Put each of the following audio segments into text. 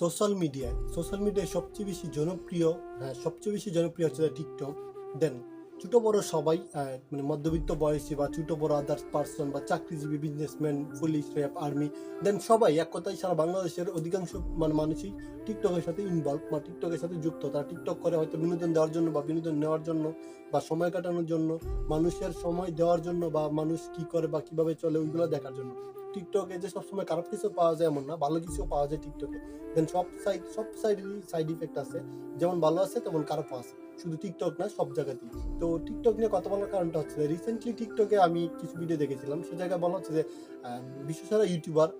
Social মিডিয়ায় social মিডিয়ায় সবচেয়ে বেশি জনপ্রিয় হ্যাঁ সবচেয়ে বেশি জনপ্রিয় হচ্ছে টিকটক দেন ছোট বড় সবাই মানে মধ্যবিত্ত বয়সী বা ছোট বড় আদার্স পার্সন বা চাকরিজীবী businessman police RAB army then সবাই এক কথায় সারা বাংলাদেশের অধিকাংশ মানে মানুষই টিকটকের সাথে ইনভলভ বা টিকটকের সাথে যুক্ত। তারা টিকটক করে হয়তো বিনোদন দেওয়ার জন্য বা বিনোদন নেওয়ার জন্য বা সময় কাটানোর জন্য, মানুষের সময় দেওয়ার জন্য বা মানুষ কি করে বা কীভাবে চলে ওইগুলো দেখার জন্য। টিকটকে যে সবসময় খারাপ কিছু পাওয়া যায় এমন না, ভালো কিছু পাওয়া যায় টিকটকে। দেন সব সাইড সব সাইডেরই সাইড ইফেক্ট আছে। যেমন ভালো আছে, তেমন খারাপও আছে। শুধু টিকটক না, সব জায়গাতেই। তো টিকটক নিয়ে কথা বলার কারণটা হচ্ছে রিসেন্টলি টিকটকে আমি কিছু ভিডিও দেখেছিলাম। সে জায়গায় বলা হচ্ছে যে বিশ্বসেরা ইউটিউবার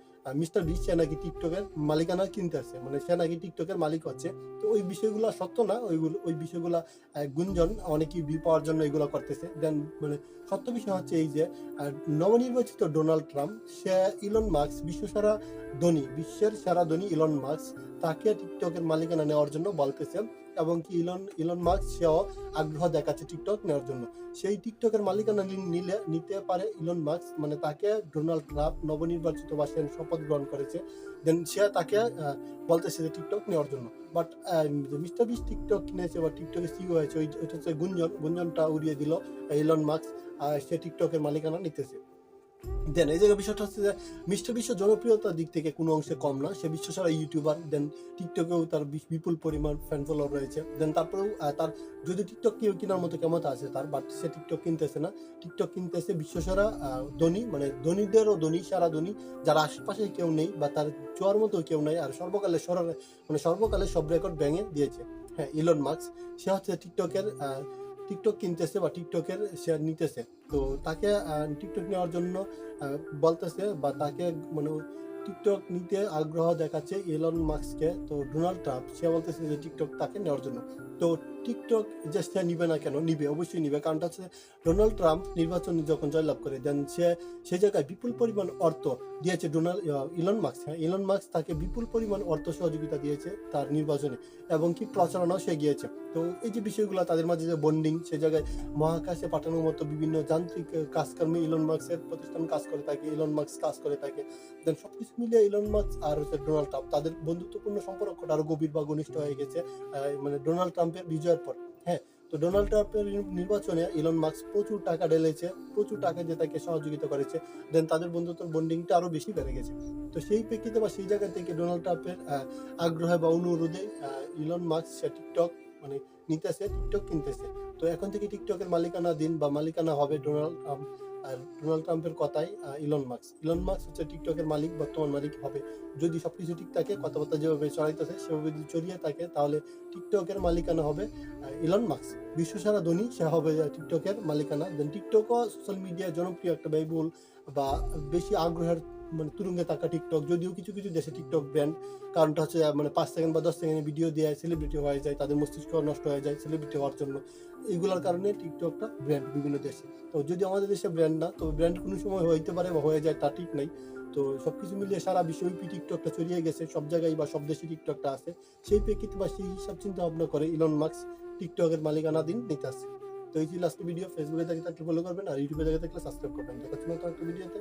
মিস্টার সে নাকি টিকটকের মালিকানা কিনতে মানে সে নাকি টিকটকের মালিক হচ্ছে তো ওই বিষয়গুলো সত্য না? ওইগুলো, ওই বিষয়গুলো গুঞ্জন অনেকেই ভিউ পাওয়ার জন্য এগুলো করতেছে। দেন মানে সত্য বিষয় হচ্ছে এই যে নবনির্বাচিত ডোনাল্ড ট্রাম্প, সে ইলন মার্কস বিশ্বসেরা ধনী, বিশ্বের সেরা ধনী ইলন মার্কস তাকে টিকটকের মালিকানা নেওয়ার জন্য বলতেছে। এবং কি ইলন ইলন মার্কস সেও আগ্রহ দেখাচ্ছে টিকটক নেওয়ার জন্য। সেই টিকটকের মালিকানা নিলে, নিতে পারে ইলন মার্কস মানে তাকে ডোনাল্ড ট্রাম্প নবনির্বাচিত বা সে শপথ গ্রহণ করেছে। দেন সে তাকে বলতেছে যে টিকটক নেওয়ার জন্য। বাট মিস্টার বিস টিকটক কিনেছে বা টিকটকে সিও হয়েছে, ওই হচ্ছে গুঞ্জন, গুঞ্জনটা উড়িয়ে দিল ইলন মার্কস সে টিকটকের মালিকানা নিতেছে। দেন, এই জায়গায় বিষয়টা হচ্ছে যে মিস্টার বিশ্ব জনপ্রিয়তার দিক থেকে কোনো অংশে কম না। সে বিশ্ব সারা ইউটিউবার দেন টিকটকেও তার বিপুল পরিমাণ ফ্যান ফলোয়ার রয়েছে। দেন তারপরেও তার যদি টিকটক কেউ কেনার মতো ক্ষমতা আছে তার বাট সে টিকটক কিনতেছে না। টিকটক কিনতেছে বিশ্ব বিশ্বসারা ধনী মানে ধনীদেরও ধনী, সারা ধনী, যারা আশেপাশে কেউ নেই বা তার চোয়ার মতো কেউ নেই, আর সর্বকালে সর মানে সর্বকালে সব রেকর্ড ভেঙে দিয়েছে। হ্যাঁ ইলন মার্কস সে হচ্ছে টিকটকের টিকটক কিনতেছে বা টিকটকের শেয়ার নিতেছে। তো তাকে টিকটক নেওয়ার জন্য বলতেছে বা তাকে মানে টিকটক নিতে আগ্রহ দেখাচ্ছে ইলন মার্কসকে তো ডোনাল্ড ট্রাম্প। সে বলতেছে যে টিকটক তাকে নেওয়ার জন্য। তো টিকটক যে সে নিবে না কেন? নিবে, অবশ্যই নিবে। কারণটা হচ্ছে ডোনাল্ড ট্রাম্প নির্বাচনে যখন জয়লাভ করে দেন সে সেই জায়গায় বিপুল পরিমাণ অর্থ দিয়েছে ডোনাল্ড ইলন মার্কস হ্যাঁ ইলন মার্কস তাকে বিপুল পরিমাণ অর্থ সহযোগিতা দিয়েছে তার নির্বাচনে, এবং কি প্রচারণাও সে গিয়েছে। তো এই যে বিষয়গুলো, তাদের মাঝে যে বন্ডিং সে জায়গায় মহাকাশে পাঠানোর মতো বিভিন্ন যান্ত্রিক কাজকর্মে ইলন মার্কসের প্রতিষ্ঠান কাজ করে থাকে, ইলন মার্কস কাজ করে থাকে। দেন সবকিছু মিলিয়ে ইলন মার্কস আর হচ্ছে ডোনাল্ড ট্রাম্প তাদের বন্ধুত্বপূর্ণ সম্পর্কটা আরও গভীর বা ঘনিষ্ঠ হয়ে গেছে মানে ডোনাল্ড ট্রাম্পের বিজয়ের পর। হ্যাঁ তো ডোনাল্ড ট্রাম্পের নির্বাচনে ইলন প্রচুর টাকা ঢেলেছে, প্রচুর টাকা দিয়ে তাকে সহযোগিতা করেছে দেন তাদের বন্ডিংটা আরও বেশি বেড়ে গেছে। তো সেই প্রেক্ষিতে বা সেই জায়গা থেকে ডোনাল্ড ট্রাম্পের আগ্রহে বা অনুরোধে ইলন মার্কস টিকটক মানে নিতেছে টিকটক কিনতেছে। তো এখন থেকে টিকটকের মালিকানা দিন বা মালিকানা হবে ডোনাল্ড ট্রাম্প আর ডোনাল্ড ট্রাম্পের কথাই ইলন মার্কস ইলন মার্কস হচ্ছে টিকটকের মালিক, বর্তমান মালিক হবে যদি সব কিছু ঠিক থাকে, কথাবার্তা যেভাবে চড়াইতেছে সেভাবে যদি চড়িয়ে থাকে, তাহলে টিকটকের মালিকানা হবে ইলন মার্কস বিশ্বসারা ধনী, সে হবে টিকটকের মালিকানা। দেন টিকটকও সোশ্যাল মিডিয়ায় জনপ্রিয় একটা ব্যয়বহুল বা বেশি আগ্রহের মানে তুরঙ্গে থাকা টিকটক যদিও কিছু কিছু দেশে টিকটক ব্র্যান্ড কারণটা হচ্ছে মানে পাঁচ সেকেন্ড বা দশ সেকেন্ডের ভিডিও দিয়ে সেলিব্রিটি হয়ে যায়, তাদের মস্তিষ্ক নষ্ট হয়ে যায় সেলিব্রিটি হওয়ার জন্য। এইগুলোর কারণে টিকটকটা ব্র্যান্ড বিভিন্ন দেশে। তো যদি আমাদের দেশে ব্র্যান্ড না, তো ব্র্যান্ড কোনো সময় হইতে পারে বা হয়ে যায়, তা ঠিক নাই। তো সব কিছু মিলিয়ে সারা বিশ্বব্যাপী টিকটকটা ছড়িয়ে গেছে, সব জায়গায় বা সব দেশে টিকটকটা আছে। সেই প্রেক্ষিতে বা সেই হিসাব চিন্তা ভাবনা করে ইলন মার্কস টিকটকের মালিকানা দিন নিতে আসছে। তো এই ছিল আজকে ভিডিও ফেসবুকে দেখে থাকলে ফলো করবেন আর ইউটিউবে দেখে থাকলে সাবস্ক্রাইব করবেন। দেখা হচ্ছে নতুন একটা ভিডিওতে